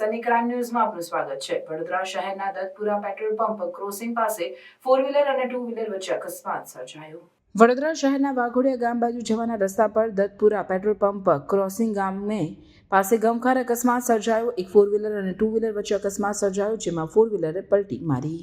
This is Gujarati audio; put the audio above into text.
સની ક્રાઇમ ન્યૂઝમાં આપનું સ્વાગત છે. વડોદરા શહેરના દત્તપુરા પેટ્રોલ પંપ ક્રોસિંગ પાસે ફોર વ્હીલર અને ટુ વ્હીલર વચ્ચે અકસ્માત સર્જાયો. વડોદરા શહેરના વાઘોડિયા ગામ બાજુ જવાના રસ્તા પર દત્તપુરા પેટ્રોલ પંપ ક્રોસિંગ ગામે પાસે ગમખાર અકસ્માત સર્જાયો. એક ફોર વ્હીલર અને ટુ વ્હીલર વચ્ચે અકસ્માત સર્જાયો, જેમાં ફોર વ્હીલરે પલટી મારી.